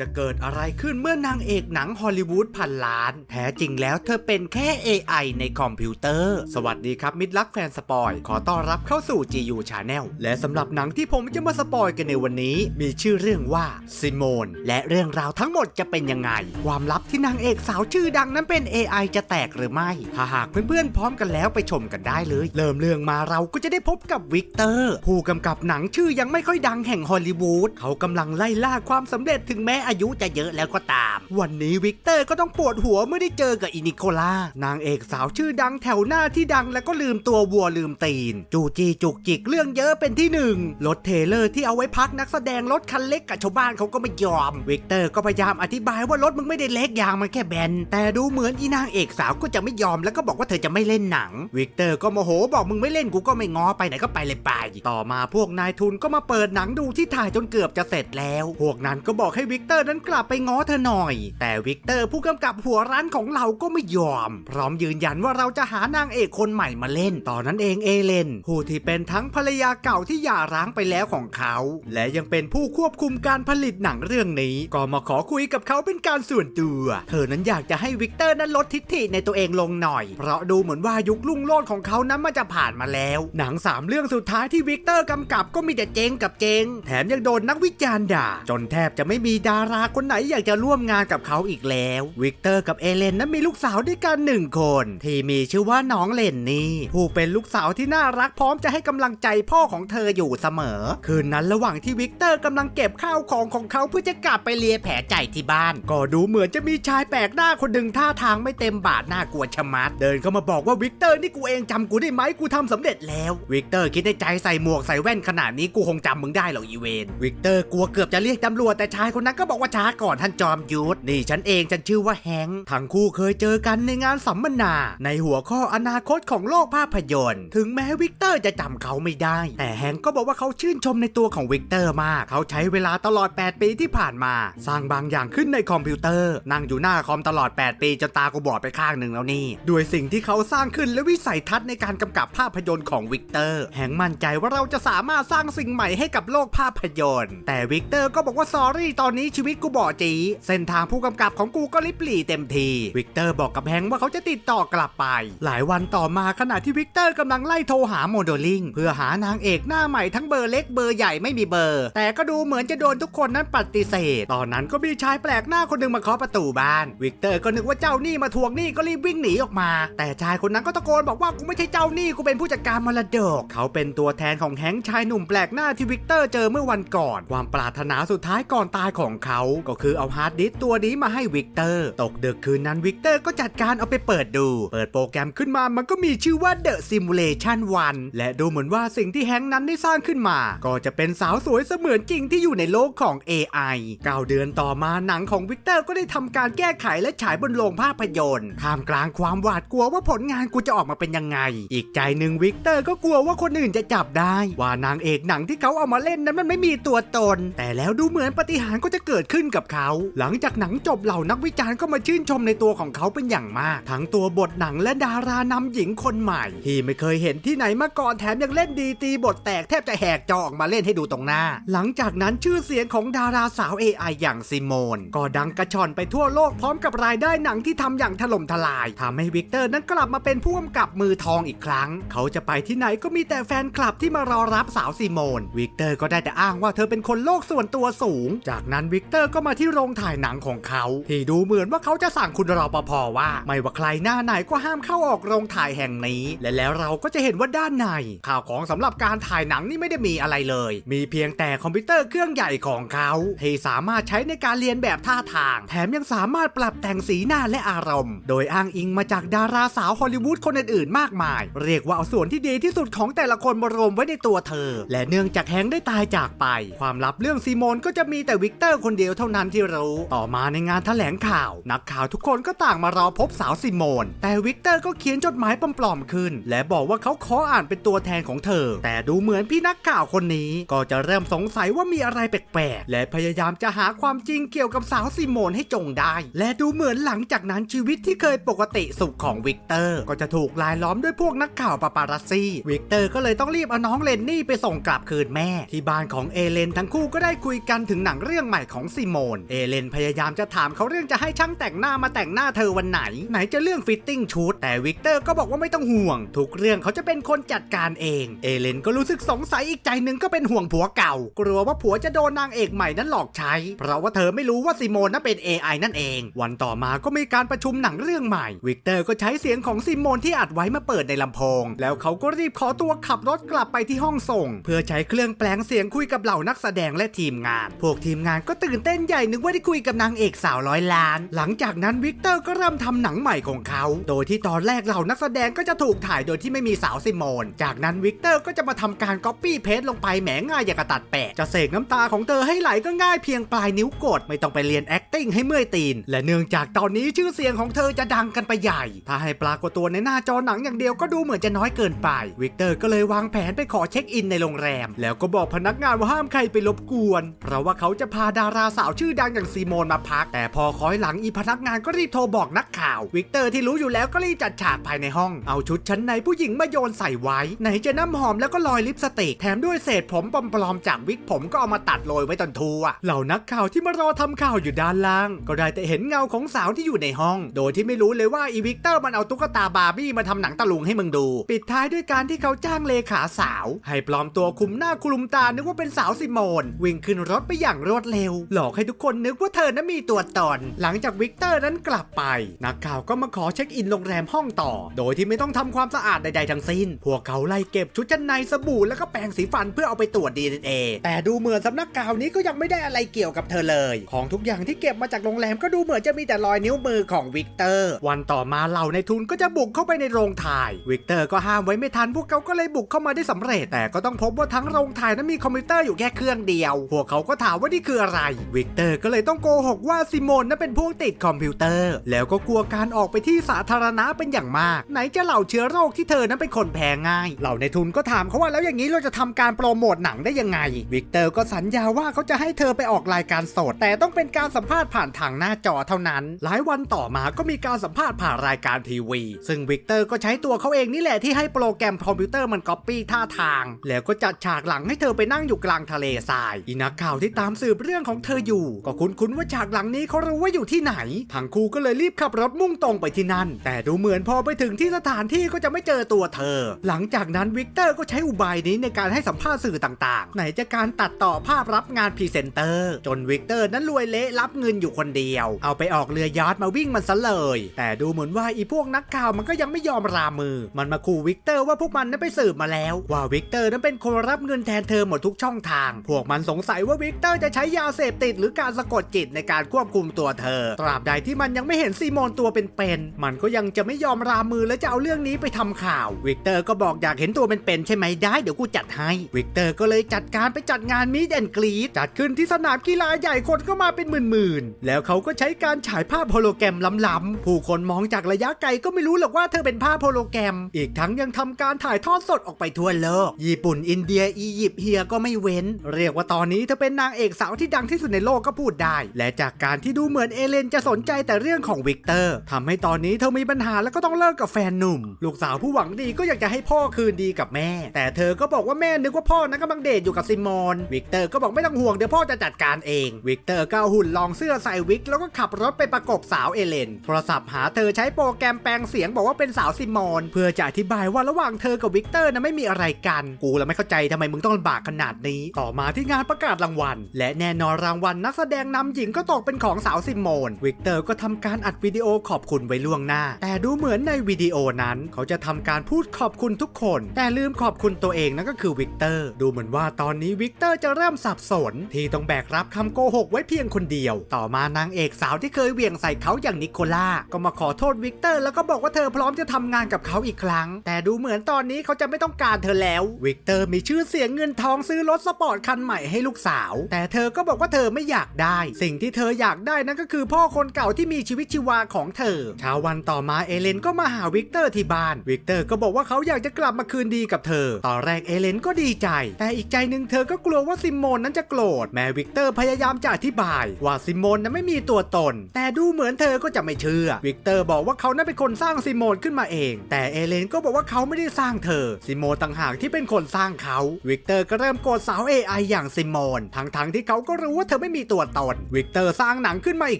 จะเกิดอะไรขึ้นเมื่อนางเอกหนังฮอลลีวูดพันล้าน แท้จริงแล้วเธอเป็นแค่ AI ในคอมพิวเตอร์ สวัสดีครับมิตรักแฟนสปอย ขอต้อนรับเข้าสู่ GU Channel และสำหรับหนังที่ผมจะมาสปอยกันในวันนี้ มีชื่อเรื่องว่าซิโมนและเรื่องราวทั้งหมดจะเป็นยังไง ความลับที่นางเอกสาวชื่อดังนั้นเป็น AI จะแตกหรือไม่ ถ้าหากเพื่อนๆพร้อมกันแล้วไปชมกันได้เลย เริ่มเรื่องมาเราก็จะได้พบกับวิกเตอร์ผู้กำกับหนังชื่อยังไม่ค่อยดังแห่งฮอลลีวูดเขากำลังไล่ล่าความสำเร็จถึงแม้อายุจะเยอะแล้วก็ตาม วันนี้วิกเตอร์ก็ต้องปวดหัวเมื่อได้เจอกับอินิโคล่านางเอกสาวชื่อดังแถวหน้าที่ดังแล้วก็ลืมตัววัวลืมตีน จูจีจุกจิกเรื่องเยอะเป็นที่หนึ่งรถเทเลอร์ที่เอาไว้พักนักแสดงรถคันเล็กกับชาวบ้านเขาก็ไม่ยอม วิกเตอร์ก็พยายามอธิบายว่ารถมึงไม่ได้เล็กยางมันแค่แบน แต่ดูเหมือนอีนางเอกสาวก็จะไม่ยอมแล้วก็บอกว่าเธอจะไม่เล่นหนัง วิกเตอร์ก็โมโหบอกมึงไม่เล่นกูก็ไม่ง้อไปไหนก็ไปเลยไปต่อมาพวกนายทุนก็มาเปิดหนังดูที่ถ่ายจนเกือบจะเสร็จแล้ว พวกนั้นก็บอกให้วิกเตอร์นั้นกลับไปง้อเธอหน่อย แต่วิกเตอร์ผู้กำกับหัวร้านของเราก็ไม่ยอม พร้อมยืนยันว่าเราจะหานางเอกคนใหม่มาเล่น ตอนนั้นเองเอเลน ผู้ที่เป็นทั้งภรรยาเก่าที่หย่าร้างไปแล้วของเขา และยังเป็นผู้ควบคุมการผลิตหนังเรื่องนี้ ก็มาขอคุยกับเขาเป็นการส่วนตัว เธอนั้นอยากจะให้วิกเตอร์นั้นลดทิฐิในตัวเองลงหน่อย เพราะดูเหมือนว่ายุคลุ่งโลดของเขานั้นมันจะผ่านมาแล้ว หนังสามเรื่องสุดท้ายที่วิกเตอร์กำกับก็มีแต่เจงกับเจง แถมยังโดนนักวิจารณ์ด่า จนแทบจะไม่มีดาราคนไหนอยากจะร่วมงานกับเขาอีกแล้ว วิกเตอร์กับเอเลนนั้นมีลูกสาวด้วยกันหนึ่งคน ที่มีชื่อว่าน้องเลนนี่ผู้เป็นลูกสาวที่น่ารักพร้อมจะให้กำลังใจพ่อของเธออยู่เสมอ คืนนั้นระหว่างที่วิกเตอร์กำลังเก็บข้าวของของเขาเพื่อจะกลับไปเลียแผลใจที่บ้าน ก็ดูเหมือนจะมีชายแปลกหน้าคนหนึ่งท่าทางไม่เต็มบาทน่ากลัวชะมัด เดินเข้ามาบอกว่าวิกเตอร์นี่กูเองจำกูได้ไหมกูทำสำเร็จแล้ววิกเตอร์คิดในใจใส่หมวกใส่แว่นขนาดนี้กูคงจำมึงได้หรอกอีเวนวิกเตอร์กลัวเกือบจะเรียกตำรวจแต่ชายคนนั้นก็บอกว่าช้าก่อนท่านจอมยุทธนี่ฉันเองฉันชื่อว่าแฮงค์ทั้งคู่เคยเจอกันในงานสัมมนา ในหัวข้ออนาคตของโลกภาพยนตร์ ถึงแม้วิกเตอร์จะจำเขาไม่ได้ แต่แฮงค์ก็บอกว่าเขาชื่นชมในตัวของวิกเตอร์มาก เขาใช้เวลาตลอด 8 ปีที่ผ่านมา สร้างบางอย่างขึ้นในคอมพิวเตอร์ นั่งอยู่หน้าคอมตลอด 8 ปีจนตากูบอดไปข้างหนึ่งแล้วนี่ด้วยสิ่งที่เขาสร้างขึ้นและวิสัยทัศน์ในการกำกับภาพยนตร์ของวิกเตอร์แฮงค์มั่นใจว่าเราจะสามารถสร้างสิ่งใหม่ให้กับโลกภาพยนตร์ แต่วิกเตอร์ก็บอกว่าสอรี่ตอนนี้ชีวิตกูบอจี เส้นทางผู้กำกับของกูก็ลิบหลี่เต็มที วิกเตอร์บอกกับแฮงว่าเขาจะติดต่อกลับไป หลายวันต่อมาขณะที่วิกเตอร์กำลังไล่โทรหาโมเดลลิ่งเพื่อหานางเอกหน้าใหม่ทั้งเบอร์เล็กเบอร์ใหญ่ไม่มีเบอร์ แต่ก็ดูเหมือนจะโดนทุกคนนั้นปฏิเสธ ตอนนั้นก็มีชายแปลกหน้าคนหนึ่งมาเคาะประตูบ้าน วิกเตอร์ก็นึกว่าเจ้าหนี้มาทวงหนี้ก็รีบวิ่งหนีออกมา แต่ชายคนนั้นก็ตะโกนบอกว่ากูไม่ใช่เจ้าหนี้กูเป็นผู้จัดการมรดก เขาเป็นตัวแทนของแฮงชายหนุ่มแปลกหน้าที่วิกเตอร์เจอเมื่อวันก่อน ความปรารถนาสุดท้ายก่อนตายของเขาก็คือเอาฮาร์ดดิสตัวนี้มาให้วิกเตอร์ ตกดึกคืนนั้นวิกเตอร์ก็จัดการเอาไปเปิดดู เปิดโปรแกรมขึ้นมามันก็มีชื่อว่า The Simulation 1 และดูเหมือนว่าสิ่งที่แฮงค์นั้นได้สร้างขึ้นมา ก็จะเป็นสาวสวยเสมือนจริงที่อยู่ในโลกของ AI 9 เดือนต่อมาหนังของวิกเตอร์ก็ได้ทำการแก้ไขและฉายบนโรงภาพยนตร์ท่ามกลางความหวาดกลัวว่าผลงานกูจะออกมาเป็นยังไง อีกใจหนึ่งวิกเตอร์ก็กลัวว่าคนอื่นจะจับได้ ว่านางเอกหนังที่เขาเอามาเล่นนั้นมันไม่มีตัวตน แต่แล้วดูเหมือนปฏิหารก็จะเกิดดขึ้นกับเขา หลังจากหนังจบเหล่านักวิจารณ์ก็มาชื่นชมในตัวของเขาเป็นอย่างมาก ทั้งตัวบทหนังและดารานำหญิงคนใหม่ ที่ไม่เคยเห็นที่ไหนมาก่อนแถมยังเล่นดีตีบทแตกแทบจะแหกจอออกมาเล่นให้ดูตรงหน้า หลังจากนั้นชื่อเสียงของดาราสาว AI อย่างซิโมนก็ดังกระชอนไปทั่วโลกพร้อมกับรายได้หนังที่ทำอย่างถล่มทลายทำให้วิกเตอร์นั้นกลับมาเป็นผู้กำกับมือทองอีกครั้ง เขาจะไปที่ไหนก็มีแต่แฟนคลับที่มารอรับสาวซิโมนวิกเตอร์ก็ได้แต่อ้างว่าเธอเป็นคนโลกส่วนตัวสูง จากนั้นวิกเตอร์ก็มาที่โรงถ่ายหนังของเขาที่ดูเหมือนว่าเขาจะสั่งคุณรปภว่า ไม่ว่าใครหน้าไหนก็ห้ามเข้าออกโรงถ่ายแห่งนี้ และแล้วเราก็จะเห็นว่าด้านในข่าวของสำหรับการถ่ายหนังนี่ไม่ได้มีอะไรเลย มีเพียงแต่คอมพิวเตอร์เครื่องใหญ่ของเขาที่สามารถใช้ในการเรียนแบบท่าทาง แถมยังสามารถปรับแต่งสีหน้าและอารมณ์ โดยอ้างอิงมาจากดาราสาวฮอลลีวูดคนอื่นๆมากมาย เรียกว่าเอาส่วนที่ดีที่สุดของแต่ละคนมารวมไว้ในตัวเธอ และเนื่องจากแฮงได้ตายจากไป ความลับเรื่องซีโมนก็จะมีแต่วิกเตอร์คนเดียวเท่านั้นที่รู้ ต่อมาในงานแถลงข่าว นักข่าวทุกคนก็ต่างมารอพบสาวซีโมน แต่วิกเตอร์ก็เขียนจดหมายปลอมๆขึ้น และบอกว่าเขาขออ่านเป็นตัวแทนของเธอ แต่ดูเหมือนพี่นักข่าวคนนี้ ก็จะเริ่มสงสัยว่ามีอะไรแปลกๆและพยายามจะหาความจริงเกี่ยวกับสาวซีโมนให้จงได้ และดูเหมือนหลังจากนั้นชีวิตที่เคยปกติสุขของวิกเตอร์ ก็จะถูกลายล้อมด้วยพวกนักข่าวปาปารัสซี่วิกเตอร์ก็เลยต้องรีบเอาน้องเลนนี่ไปส่งกลับคืนแม่ ที่บ้านของเอเลนทั้งคู่ก็ได้คุยกันถึงหนังเรื่องใหม่ของซิโมน เอเลนพยายามจะถามเขาเรื่องจะให้ช่างแต่งหน้ามาแต่งหน้าเธอวันไหน ไหนจะเรื่องฟิตติ้งชุดแต่วิกเตอร์ก็บอกว่าไม่ต้องห่วง ทุกเรื่องเขาจะเป็นคนจัดการเอง เอเลนก็รู้สึกสงสัยอีกใจหนึ่งก็เป็นห่วงผัวเก่า กลัวว่าผัวจะโดนนางเอกใหม่นั้นหลอกใช้ เพราะว่าเธอไม่รู้ว่าซิโมนนั้นเป็น AI นั่นเอง วันต่อมาก็มีการประชุมหนังเรื่องใหม่ วิกเตอร์ก็ใช้เสียงของซิโมนที่อัดไว้มาเปิดในลำโพง แล้วเขาก็รีบขอตัวขับรถกลับไปที่ห้องส่ง เพื่อใช้เครื่องแปลงเสียงคุยกับเหล่านักแสดงและทีมงาน พวกทีมงานก็ตื่นื่นเต้นใหญ่นึกว่าได้คุยกับนางเอกสาวร้อยล้าน หลังจากนั้นวิกเตอร์ก็เริ่มทำหนังใหม่ของเขา โดยที่ตอนแรกเหล่านักแสดงก็จะถูกถ่ายโดยที่ไม่มีสาวซิโมน จากนั้นวิกเตอร์ก็จะมาทำการก๊อปปี้เพจลงไปแหมง่ายอย่างกระตัดแปะ จะเสกน้ำตาของเธอให้ไหลก็ง่ายเพียงปลายนิ้วกด ไม่ต้องไปเรียน acting ให้เมื่อยตีน และเนื่องจากตอนนี้ชื่อเสียงของเธอจะดังกันไปใหญ่ ถ้าให้ปรากฏตัวในหน้าจอหนังอย่างเดียวก็ดูเหมือนจะน้อยเกินไป วิกเตอร์ก็เลยวางแผนไปขอเช็คอินในโรงแรม แล้วก็บอกพนักงานว่าห้ามใครไปรบกวน เพราะว่าเขาจะพาดาราสาวชื่อดังอย่างซีโมนมาพัก แต่พอคอยหลังอีพนักงานก็รีบโทรบอกนักข่าว วิกเตอร์ที่รู้อยู่แล้วก็รีบจัดฉากภายในห้อง เอาชุดชั้นในผู้หญิงมาโยนใส่ไว้ ไหนจะน้ำหอมแล้วก็ลอยลิปสติก แถมด้วยเศษผมปลอมๆจากวิกผมก็เอามาตัดโรยไว้ตอนทัวเหล่านักข่าวที่มารอทำข่าวอยู่ด้านล่าง ก็ได้แต่เห็นเงาของสาวที่อยู่ในห้อง โดยที่ไม่รู้เลยว่าอีวิกเตอร์มันเอาตุ๊กตาบาร์บี้มาทำหนังตะลุงให้มึงดู ปิดท้ายด้วยการที่เขาจ้างเลขาสาว ให้ปลอมตัวคุมหน้าคลุมตานึกว่าเป็นสาวซิโมน วิ่งขึ้นรถไปอย่างรวดเร็วหลอกให้ทุกคนนึกว่าเธอนั้นมีตัวตน หลังจากวิกเตอร์นั้นกลับไป นักข่าวก็มาขอเช็คอินโรงแรมห้องต่อ โดยที่ไม่ต้องทำความสะอาดใดๆทั้งสิ้น พวกเขาไล่เก็บชุดชั้นในสบู่แล้วก็แปรงสีฟันเพื่อเอาไปตรวจ DNA แต่ดูเหมือนสำนักข่าวนี้ก็ยังไม่ได้อะไรเกี่ยวกับเธอเลย ของทุกอย่างที่เก็บมาจากโรงแรมก็ดูเหมือนจะมีแต่รอยนิ้วมือของวิกเตอร์ วันต่อมาเหล่าในทุนก็จะบุกเข้าไปในโรงถ่าย วิกเตอร์ก็ห้ามไว้ไม่ทันพวกเขาก็เลยบุกเข้ามาได้สำเร็จ แต่ก็ต้องพบว่าทั้งโรงถ่ายนั้นมีคอมพิวเตอร์อยู่แค่เครื่องเดียว พวกเขาก็ถามว่านี่คืออะไรวิกเตอร์ก็เลยต้องโกหกว่าซิโมนนั้นเป็นพวกติดคอมพิวเตอร์ แล้วก็กลัวการออกไปที่สาธารณะเป็นอย่างมาก ไหนจะเหล่าเชื้อโรคที่เธอนั้นเป็นคนแพ้ง่าย เหล่าในทุนก็ถามเขาว่าแล้วอย่างนี้เราจะทำการโปรโมทหนังได้ยังไง วิกเตอร์ก็สัญญาว่าเขาจะให้เธอไปออกรายการสด แต่ต้องเป็นการสัมภาษณ์ผ่านทางหน้าจอเท่านั้น หลายวันต่อมาก็มีการสัมภาษณ์ผ่านรายการทีวี ซึ่งวิกเตอร์ก็ใช้ตัวเขาเองนี่แหละที่ให้โปรแกรมคอมพิวเตอร์มันก๊อปปี้ท่าทาง แล้วก็จัดฉากหลังให้เธอไปนั่งอยู่กลางทะเลทราย อีนักข่าวที่ตามสืบเรื่องของเธออยู่ ก็คุ้นๆว่าฉากหลังนี้เขารู้ว่าอยู่ที่ไหนทั้งคู่ก็เลยรีบขับรถมุ่งตรงไปที่นั่น แต่ดูเหมือนพอไปถึงที่สถานที่ก็จะไม่เจอตัวเธอ หลังจากนั้นวิกเตอร์ก็ใช้อุบายนี้ในการให้สัมภาษณ์สื่อต่างๆ ไหนจะการตัดต่อภาพรับงานพรีเซนเตอร์ จนวิกเตอร์นั้นรวยเละรับเงินอยู่คนเดียว เอาไปออกเรือยอทมาวิ่งมันซะเลย แต่ดูเหมือนว่าอีพวกนักข่าวมันก็ยังไม่ยอมรามือ มันมาขู่วิกเตอร์ว่าพวกมันนั้นไปสืบมาแล้ว ว่าวิกเตอร์นั้นเป็นคนรับเงินแทนเธอหมดทุกช่องทาง พวกมันสงสัยว่าวิกเตอร์จะใช้ยาเสพติดหรือการสะกดจิตในการควบคุมตัวเธอ ตราบใดที่มันยังไม่เห็นซีโมนตัวเป็นๆมันก็ยังจะไม่ยอมรามือและจะเอาเรื่องนี้ไปทำข่าว วิกเตอร์ก็บอกอยากเห็นตัวเป็นๆใช่ไหมได้เดี๋ยวกูจัดให้ วิกเตอร์ก็เลยจัดการไปจัดงานมีดแอนกรีดจัดขึ้นที่สนามกีฬาใหญ่คนก็มาเป็นหมื่นๆแล้วเขาก็ใช้การฉายภาพโฮโลแกรมล้ำๆผู้คนมองจากระยะไกลก็ไม่รู้หรอกว่าเธอเป็นภาพโฮโลแกรม อีกทั้งยังทำการถ่ายทอดสดออกไปทั่วโลก ญี่ปุ่นอินเดียอียิปต์เฮียก็ไม่เว้น เรียกว่าตอนนี้เธอเป็นนางเอกสาวที่ดังที่สุดในโลกก็พูดได้ และจากการที่ดูเหมือนเอเลนจะสนใจแต่เรื่องของวิกเตอร์ทำให้ตอนนี้เธอมีปัญหาแล้วก็ต้องเลิกกับแฟนหนุ่ม ลูกสาวผู้หวังดีก็อยากจะให้พ่อคืนดีกับแม่ แต่เธอก็บอกว่าแม่นึกว่าพ่อนั้นกำลังเดทอยู่กับซิมอนวิกเตอร์ก็บอกไม่ต้องห่วงเดี๋ยวพ่อจะจัดการเอง วิกเตอร์ก็หุ่นลองเสื้อใส่วิก แล้วก็ขับรถไปประกบสาวเอเลน โทรศัพท์หาเธอใช้โปรแกรมแปลงเสียงบอกว่าเป็นสาวซิมอนเพื่อจะอธิบายว่าระหว่างเธอกับวิกเตอร์นะไม่มีอะไรกัน กูแล้วไม่เข้าใจทำไมมึงต้องลำบากขนาดนี้ ต่อมาที่งานประกาศรางวัล และแน่นอนรางวัลนักแสดงนำหญิงก็ตกเป็นของสาวซิมอนวิกเตอร์ก็ทำการอัดวิดีโอขอบคุณไว้ล่วงหน้า แต่ดูเหมือนในวิดีโอนั้น เขาจะทำการพูดขอบคุณทุกคน แต่ลืมขอบคุณตัวเองนั่นก็คือวิกเตอร์ ดูเหมือนว่าตอนนี้วิกเตอร์จะเริ่มสับสน ที่ต้องแบกรับคำโกหกไว้เพียงคนเดียว ต่อมานางเอกสาวที่เคยเหวี่ยงใส่เขาอย่างนิโคล่าก็มาขอโทษวิกเตอร์แล้วก็บอกว่าเธอพร้อมจะทำงานกับเขาอีกครั้ง แต่ดูเหมือนตอนนี้เขาจะไม่ต้องการเธอแล้ว วิกเตอร์มีชื่อเสียงเงินทองซื้อรถสปอร์ตคันใหม่ให้ลูกสาว แต่เธอก็บอกว่าเธอไม่อยากได้ สิ่งที่เธออยากได้นั่นก็คือพ่อคนเก่าที่มีชีวิตชีวาของเธอเช้าวันต่อมาเอเลนก็มาหาวิกเตอร์ที่บ้านวิกเตอร์ก็บอกว่าเขาอยากจะกลับมาคืนดีกับเธอ ตอนแรกเอเลนก็ดีใจ แต่อีกใจหนึ่งเธอก็กลัวว่าซิมโมนนั้นจะโกรธแม้วิกเตอร์พยายามจะอธิบาย ว่าซิมโมนนั้นไม่มีตัวตน แต่ดูเหมือนเธอก็จะไม่เชื่อ วิกเตอร์บอกว่าเขานั้นเป็นคนสร้างซิมโมนขึ้นมาเอง แต่เอเลนก็บอกว่าเขาไม่ได้สร้างเธอ ซิมโมนต่างหากที่เป็นคนสร้างเขา วิกเตอร์ก็เริ่มโกรธสาว AI อย่างซิมโมนทั้งๆที่เขาก็รู้ว่าเธอไม่มีตัวตน วิกเตอร์สร้างหนังขึ้นมาอี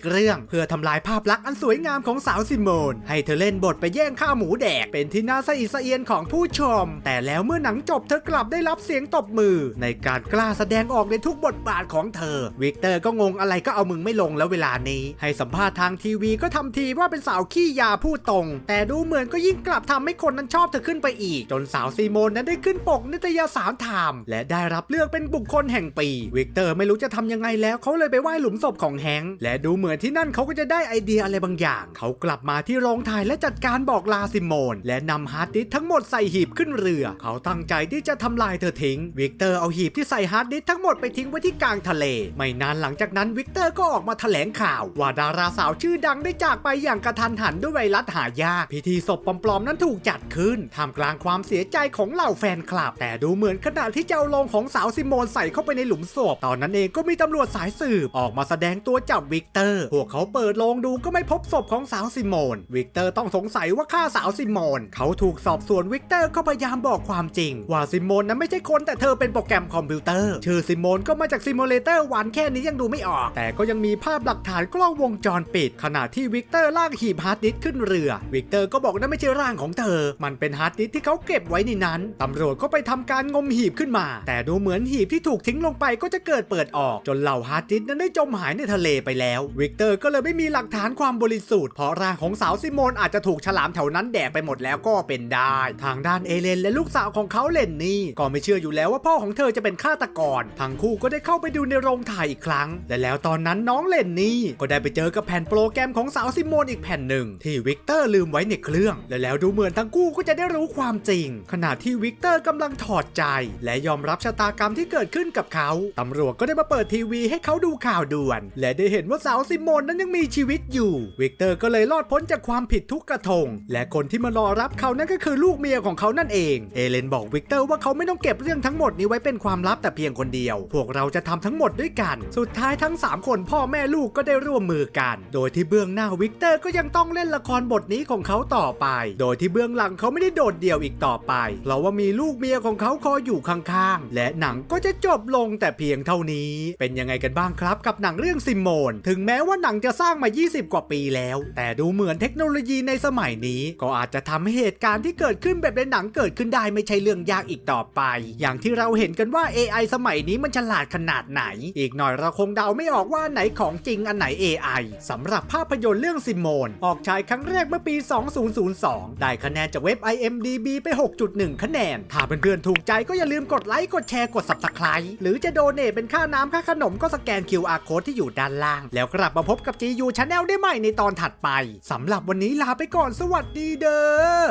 กเรื่อง เพื่อทำลายภาพลักษณ์อันสวยงามของสาวซิโมน ให้เธอเล่นบทไปแย่งข้าวหมูแดก เป็นที่น่าสะอิดสะเอียนของผู้ชม แต่แล้วเมื่อหนังจบเธอกลับได้รับเสียงตบมือ ในการกล้าแสดงออกในทุกบทบาทของเธอ วิกเตอร์ก็งงอะไรก็เอามึงไม่ลงแล้วเวลานี้ ให้สัมภาษณ์ทางทีวีก็ทำทีว่าเป็นสาวขี้ยาพูดตรง แต่ดูเหมือนก็ยิ่งกลับทำให้คนนั้นชอบเธอขึ้นไปอีก จนสาวซีโมนนั้นได้ขึ้นปกนิตยสารไทม์และได้รับเลือกเป็นบุคคลแห่งปี วิกเตอร์ไม่รู้จะทำยังไงแล้วเขาเลยไปไหว้หลุมศพของแฮงค์และดูเหมือนที่นั่นเขาก็จะได้ไอเดียอะไรบางอย่าง เขากลับมาที่โรงถ่ายและจัดการบอกลาซิโมน และนำฮาร์ดดิสทั้งหมดใส่หีบขึ้นเรือ เขาตั้งใจที่จะทำลายเธอทิ้ง วิกเตอร์เอาหีบที่ใส่ฮาร์ดดิสทั้งหมดไปทิ้งไว้ที่กลางทะเล ไม่นานหลังจากนั้นวิกเตอร์ก็ออกมาแถลงข่าว ว่าดาราสาวชื่อดังได้จากไปอย่างกระทันหันด้วยไวรัสหายาก พิธีศพปลอมๆนั้นถูกจัดขึ้นท่ามกลางความเสียใจของเหล่าแฟนคลับ แต่ดูเหมือนขณะที่จะเอาลงของสาวซิโมนใส่เข้าไปในหลุมศพตอนนั้นเองก็มีตำรวจสายสืบออกมาแสดงตัวจับวิกเตอร์ พวกเขาเปิดโลงดูก็ไม่พบศพของสาวซิโมน วิกเตอร์ต้องสงสัยว่าฆ่าสาวซิโมน เขาถูกสอบสวนวิกเตอร์ก็พยายามบอกความจริง ว่าซิโมนนั้นไม่ใช่คนแต่เธอเป็นโปรแกรมคอมพิวเตอร์ ชื่อซิโมนก็มาจากซิมูเลเตอร์วันแค่นี้ยังดูไม่ออก แต่ก็ยังมีภาพหลักฐานกล้องวงจรปิด ขณะที่วิกเตอร์ลากหีบฮาร์ดดิสก์ขึ้นเรือ วิกเตอร์ก็บอกนั่นไม่ใช่ร่างของเธอ มันเป็นฮาร์ดดิสก์ที่เขาเก็บไว้ในนั้นตำรวจก็ไปทำการงมหีบขึ้นมา แต่ดูเหมือนหีบที่ถูกทิ้งลงไปก็จะเกิดเปิดออก จนเหล่าฮาร์ดดิสนั้นได้จมหายในทะเลไปแล้ววิกเตอร์ก็เลยไม่มีหลักฐานความบริสุทธิ์เพราะร่างของสาวซิโมนอาจจะถูกฉลามแถวนั้นแดกไปหมดแล้วก็เป็นได้ ทางด้านเอเลนและลูกสาวของเขาเลนนี่ก็ไม่เชื่ออยู่แล้วว่าพ่อของเธอจะเป็นฆาตกรทั้งคู่ก็ได้เข้าไปดูในโรงถ่ายอีกครั้ง และแล้วตอนนั้นน้องเลนนี่ก็ได้ไปเจอกับแผ่นโปรแกรมของสาวซิโมนอีกแผ่นหนึ่งที่วิกเตอร์ลืมไว้ในเครื่อง และแล้วดูเหมือนทั้งคู่ก็จะได้รู้ความจริง ขณะที่วิกเตอร์กำลังถอดใจ และยอมรับชะตากรรมที่เกิดขึ้นกับเขาตำรวจก็ได้มาเปิดทีวีให้เขาดูข่าวด่วน และได้เห็นว่าสาวซิโมนนั้นยังมีชีวิตอยู่ วิกเตอร์ก็เลยรอดพ้นจากความผิดทุกกระทง และคนที่มารอรับเขานั่นก็คือลูกเมียของเขานั่นเอง เอเลนบอกวิกเตอร์ว่าเขาไม่ต้องเก็บเรื่องทั้งหมดนี้ไว้เป็นความลับแต่เพียงคนเดียว พวกเราจะทำทั้งหมดด้วยกัน สุดท้ายทั้ง 3 คนพ่อแม่ลูกก็ได้ร่วมมือกัน โดยที่เบื้องหน้าวิกเตอร์ก็ยังต้องเล่นละครบทนี้ของเขาต่อไป โดยที่เบื้องหลังเขาไม่ได้โดดเดี่ยวอีกต่อไป เพราะว่ามีลูกเมียของเขาคอยอยู่ข้างๆ และหนังก็จะจบลงแต่เพียงเท่านี้ เป็นยังไงกันบ้างครับ กับหนังเรื่องซิมโมน ถึงแม้ว่าหนังจะสร้างมา 20 กว่าปีแล้ว แต่ดูเหมือนเทคโนโลยีในสมัยนี้ ก็อาจจะทำให้เหตุการณ์ที่เกิดขึ้นแบบในหนังเกิดขึ้นได้ไม่ใช่เรื่องยากอีกต่อไป อย่างที่เราเห็นกันว่า AI สมัยนี้มันฉลาดขนาดไหน อีกหน่อยเราคงเดาไม่ออกว่าไหนของจริงอันไหน AI สำหรับภาพยนตร์เรื่องซิมโมน ออกฉายครั้งแรกเมื่อปี 2002 ได้คะแนนจากเว็บ IMDB ไป 6.1 คะแนน ถ้าเพื่อนๆถูกใจก็อย่าลืมกดไลค์กดแชร์กด Subscribe หรือจะโดเนทเป็นค่าน้ำค่าขนมก็สแกน QR code ที่อยู่ด้านล่าง แล้วกลับมาพบกับ GU Channel ได้ใหม่ในตอนถัดไปสำหรับวันนี้ลาไปก่อนสวัสดีเด้อ